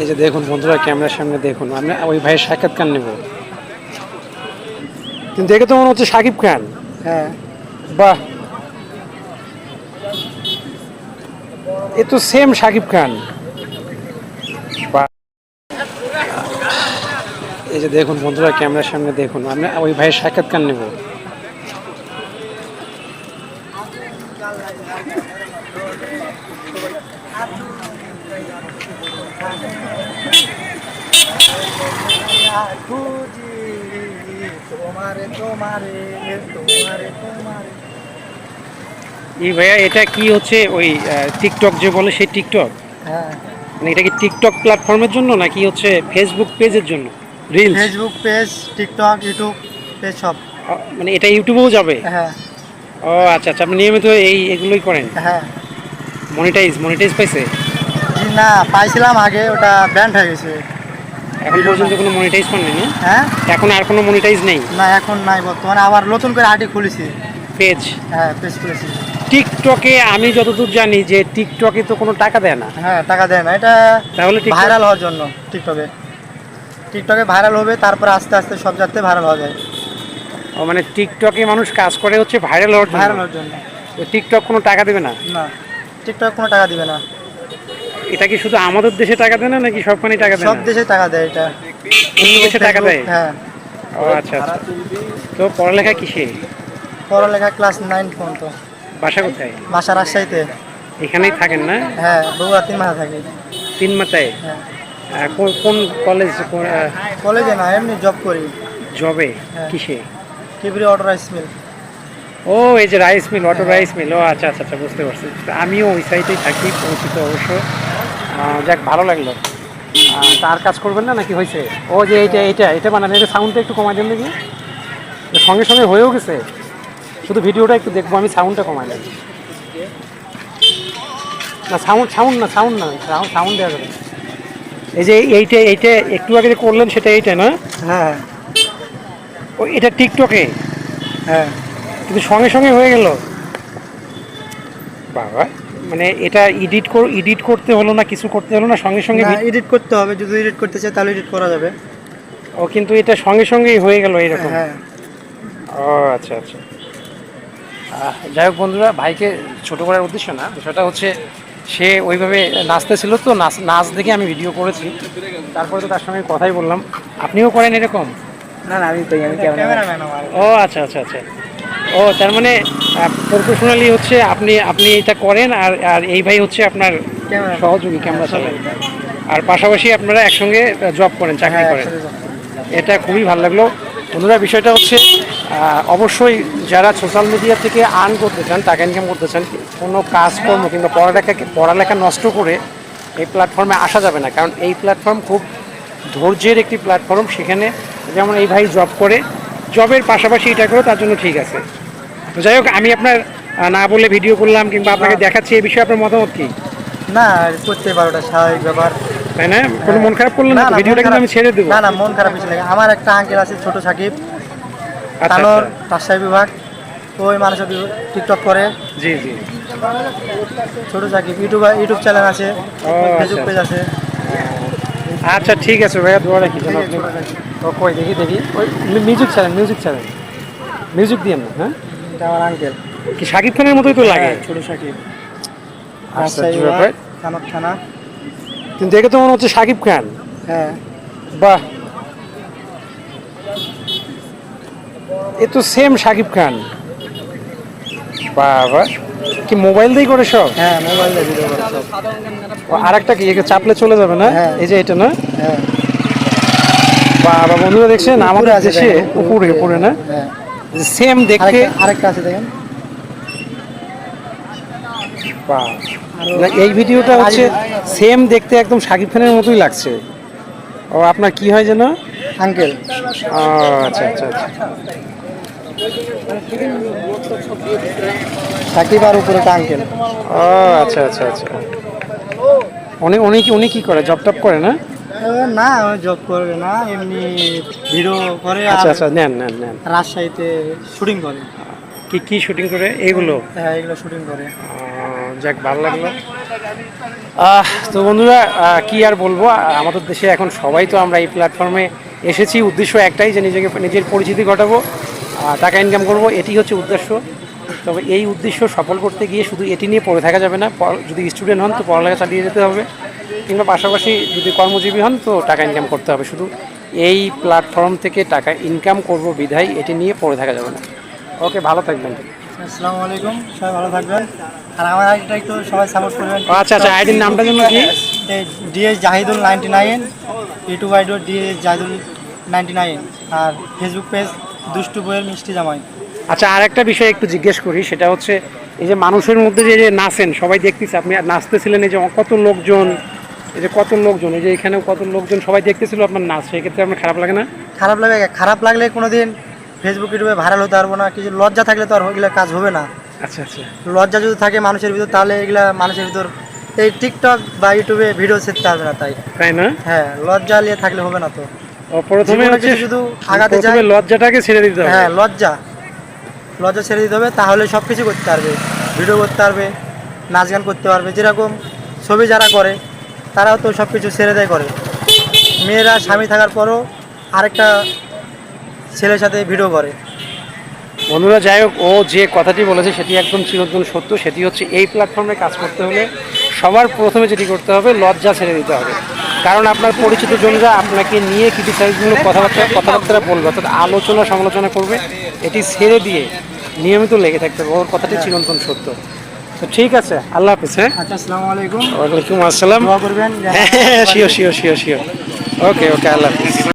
এই যে দেখুন বন্ধুরা ক্যামেরার সামনে দেখুন। আমি ওই ভাইয়ের সাক্ষাৎকার নেব। কিন্তু দেখে তো মনে হচ্ছে সাকিব খান। হ্যাঁ। বাহ। এ তো সেম সাকিব খান। এই যে দেখুন বন্ধুরা ক্যামেরার সামনে দেখুন। আমি ওই ভাইয়ের সাক্ষাৎকার নেব। খুঁজি তোমারে তোমারে তোমারে তোমারে এই ভাইয়া এটা কি হচ্ছে ওই টিকটক যে বলে সেই টিকটক হ্যাঁ। মানে এটা কি টিকটক প্ল্যাটফর্মের জন্য নাকি হচ্ছে ফেসবুক পেজের জন্য? Reels Facebook page TikTok YouTube page সব। মানে এটা ইউটিউবেও যাবে? হ্যাঁ। ও আচ্ছা আচ্ছা আপনি নিয়মিত এই এগুলোই করেন? হ্যাঁ। মনিটাইজ মনিটাইজ পাইছে? না পাইছিলাম আগে ওটা ব্যান্ড হয়ে গেছে। এখন পর্যন্ত কোনো মনিটাইজ পাননি না? হ্যাঁ? এখন আর কোনো মনিটাইজ নেই? না এখন নাই বর্তমানে আবার নতুন করে আইডি খুলেছি। পেজ হ্যাঁ পেজ খুলেছি। টিকটকে আমি যতদূর জানি যে টিকটকে তো কোনো টাকা দেয় না। হ্যাঁ টাকা দেয় না এটা তাহলে ভাইরাল হওয়ার জন্য টিকটকে টিকটকে ভাইরাল হবে তারপর আস্তে আস্তে সব যাতে ভাইরাল হওয়া যায়। ও মানে টিকটকে মানুষ কাজ করে হচ্ছে ভাইরাল হওয়ার ভাইরাল হওয়ার জন্য। টিকটক কোনো টাকা দেবে না? না টিকটক কোনো টাকা দেবে না। এটা কি শুধু আমাদের দেশে টাকা দেয় না নাকি সবখানে টাকা দেয় সব দেশে টাকা দেয় এটা। অন্য দেশে টাকা দেয়? হ্যাঁ। ও আচ্ছা আচ্ছা। তো পড়ালেখা কিসে? পড়ালেখা ক্লাস নাইন পর্যন্ত। বাসা কোথায়? বাসা রাজশাহীতে। এখানেই থাকেন না? হ্যাঁ বগুড়া তিন মাসে থাকি। তিন মাথায় হ্যাঁ। কোন কোন কলেজ কলেজে না এমনি জব করি। জবে হ্যাঁ। কিসে? কিবরি অটো রাইস মিল ও এই যে rice mill auto rice mill ও আচ্ছা আচ্ছা আচ্ছা বুঝতে পারছি। আমিও ওই সাইডেই থাকি পরিচিত অবশ্য। যাক ভালো লাগল। তার কাজ করবেন না নাকি হয়েছে? ও যে এইটা এইটা এটা বানান এটা সাউন্ডটা একটু কমাই দেন এটা সঙ্গে সঙ্গে হয়েও গেছে। শুধু ভিডিওটা একটু দেখব আমি সাউন্ডটা কমাই দেন না সাউন্ড সাউন্ড না সাউন্ড না সাউন্ড সাউন্ড দেওয়া যাবে এই যে এইটা এইটা একটু আগে যে করলেন সেটা এইটা না? হ্যাঁ। ও এটা টিকটকে? হ্যাঁ। কিন্তু সঙ্গে সঙ্গে হয়ে গেল? বাবা। মানে এটা এডিট কর এডিট করতে হলো না কিছু করতে হলো না সঙ্গে সঙ্গে না এডিট করতে হবে যদি এডিট করতে চাই তাহলে এডিট করা যাবে। ও কিন্তু এটা সঙ্গে সঙ্গেই হয়ে গেল এরকম? হ্যাঁ। ও আচ্ছা আচ্ছা। যাই হোক বন্ধুরা ভাইকে ছোট করার উদ্দেশ্য না বিষয়টা হচ্ছে সে ওইভাবে নাচতেছিল তো নাচ নাচ দেখে আমি ভিডিও করেছি। তারপরে তো তার সঙ্গে কথাই বললাম। আপনিও করেন এরকম? না না আমি আমি ক্যামেরাম্যান। ও আচ্ছা আচ্ছা আচ্ছা। ও তার মানে প্রফেশনালি হচ্ছে আপনি আপনি এটা করেন আর আর এই ভাই হচ্ছে আপনার সহযোগী ক্যামেরা চালায়। আর পাশাপাশি আপনারা একসঙ্গে জব করেন চাকরি হ্যাঁ করেন। একসাথে job করি। এটা খুবই ভালো লাগল। অন্যরা বিষয়টা হচ্ছে অবশ্যই যারা সোশ্যাল মিডিয়া থেকে আর্ন করতে চান টাকা ইনকাম করতে চান কোনো কাজকর্ম কিংবা পড়ালেখাকে পড়ালেখা নষ্ট করে এই প্ল্যাটফর্মে আসা যাবে না। কারণ এই প্ল্যাটফর্ম খুব ধৈর্যের একটি প্ল্যাটফর্ম সেখানে যেমন এই ভাই জব করে জবের পাশাপাশি এটা করে তার জন্য ঠিক আছে। তো যাই হোক আমি আপনার না বলে ভিডিও করলাম কিংবা আপনাকে দেখাচ্ছি এই বিষয়ে আপনার মতামত কি? না করতে পারো স্বাভাবিক ব্যাপার। তাই না? কোনো মন খারাপ করলেন না ভিডিওটা কিন্তু আমি ছেড়ে দেবো। না না মন খারাপ কিছু লাগে। আমার একটা আঙ্কেল আছে ছোট সাকিব। আচ্ছা তানোর আচ্ছা। রাজশাহী বিভাগ। ওই মানুষ টিকটক করে। জি জি। ছোট সাকিব ইউটিউব ইউটিউব চ্যানেল আছে। ফেসবুক আচ্ছা, পেজ আছে। আচ্ছা ঠিক আছে ভাইয়া দোয়া রাখি কই দেখি দেখি। ওই music channel music channel music দিয়ে না হ্যাঁ? এটা আমার আঙ্কেল কি শাকিব খানের মতোই তো লাগে? ছোট সাকিব। আচ্ছা, কিন্তু দেখে তো মনে হচ্ছে শাকিব খান। হ্যাঁ। বাহ। এ তো সেম শাকিব খান। বাবা। কি মোবাইল দিয়ে করে সব? হ্যাঁ মোবাইল দিয়ে ভিডিও করে সব। ও, আর একটা কি? একে চাপলে চলে যাবে না? হ্যাঁ। এই যে এটা না? হ্যাঁ। বাবা বন্ধুরা দেখছেন? আমাদের আছে দেশে দেখেন, উপরে। উপরে না? হ্যাঁ সেম দেখতে আরেকটা আছে দেখেন। এই ভিডিওটা হচ্ছে সেম দেখতে একদম শাকিব খানের মতোই লাগছে। ও আপনার কি হয় যেন? আঙ্কেল। আচ্ছা আচ্ছা আচ্ছা। সাকিব আর উপরে আঙ্কেল। ও আচ্ছা আচ্ছা আচ্ছা। উনি উনি কি উনি কি করে? জব টপ করে না? না জব করবে না এমনি ভিডিও করে আচ্ছা আচ্ছা নেন নেন নেন। রাজশাহীতে শুটিং করে। কি কি শুটিং করে? এইগুলো হ্যাঁ এগুলো শুটিং করে। যাক ভালো লাগল। আহ, তো বন্ধুরা কি আর বলব? আমাদের দেশে এখন সবাই তো আমরা এই প্ল্যাটফর্মে এসেছি। উদ্দেশ্য একটাই যে নিজেকে নিজের পরিচিতি ঘটাবো টাকা ইনকাম করব এটি হচ্ছে উদ্দেশ্য। তবে এই উদ্দেশ্য সফল করতে গিয়ে শুধু এটি নিয়ে পড়ে থাকা যাবে না যদি স্টুডেন্ট হন তো পড়ালেখা চালিয়ে যেতে হবে। কিংবা পাশাপাশি যদি কর্মজীবী হন তো টাকা ইনকাম করতে হবে। শুধু এই প্ল্যাটফর্ম থেকে টাকা ইনকাম করব বিধায় এটি নিয়ে পড়ে থাকা যাবে না। ওকে ভালো থাকবেন। আসসালামু আলাইকুম সবাই ভালো থাকবেন। আর আমার আইডিটা একটু সবাই সাপোর্ট করবেন। আচ্ছা আচ্ছা আইডির নামটা যেন কি? DS Jahidul ninety nine YouTube ID DS Jahidul ninety nine আর ফেসবুক পেজ দুষ্টু বইয়ের মিষ্টি জামাই। আচ্ছা আর একটা বিষয় একটু জিজ্ঞেস করি সেটা হচ্ছে এই যে মানুষের মধ্যে যে নাচেন সবাই দেখতেছে আপনি নাচতেছিলেন এই যে কত লোকজন এই যে কত লোকজন এই যে এখানেও কত লোকজন সবাই দেখতেছিল আপনার নাচ সেক্ষেত্রে আপনার খারাপ লাগে না? খারাপ লাগে খারাপ লাগলে কোনো দিন ফেসবুক ইউটিউবে ভাইরাল হতে পারব না কিছু লজ্জা থাকলে তো আর ওইগুলো কাজ হবে না। আচ্ছা আচ্ছা। লজ্জা যদি থাকে মানুষের ভিতর তাহলে এগুলা মানুষের ভিতর এই টিকটক বা ইউটিউবে ভিডিও ছেড়তে হবে না তাই। তাই না? হ্যাঁ লজ্জা নিয়ে থাকলে হবে না তো। প্রথমে হচ্ছে শুধু আগাতে প্রথমে লজ্জাটাকে ছেড়ে দিতে হবে। হ্যাঁ লজ্জা। লজ্জা ছেড়ে দিতে হবে তাহলে সব কিছু করতে পারবে। ভিডিও করতে পারবে নাচ গান করতে পারবে যেরকম ছবি যারা করে তারাও তো সব কিছু ছেড়ে দেয় করে মেয়েরা স্বামী থাকার পরও আরেকটা ছেলের সাথে ভিডিও করে। বন্ধুরা, যাই হোক, ও যে কথাটি বলেছে সেটি একদম চিরন্তন সত্য। সেটি হচ্ছে এই প্ল্যাটফর্মে কাজ করতে হলে সবার প্রথমে যেটি করতে হবে, লজ্জা ছেড়ে দিতে হবে। কারণ আপনার পরিচিত জনরা আপনাকে নিয়ে ক্রিটিসাইজমূলক কথাবার্তা কথাবার্তা বলবে, অর্থাৎ আলোচনা সমালোচনা করবে, এটি ছেড়ে দিয়ে নিয়মিত লেগে থাকতে হবে। ওর কথাটি চিরন্তন সত্য। তো ঠিক আছে আল্লাহ হাফিজ হ্যাঁ? আচ্ছা আসসালামু আলাইকুম। ওয়ালাইকুম আসসালাম। দোয়া করবেন হ্যাঁ sure sure sure sure okay okay আল্লাহ হাফিজ।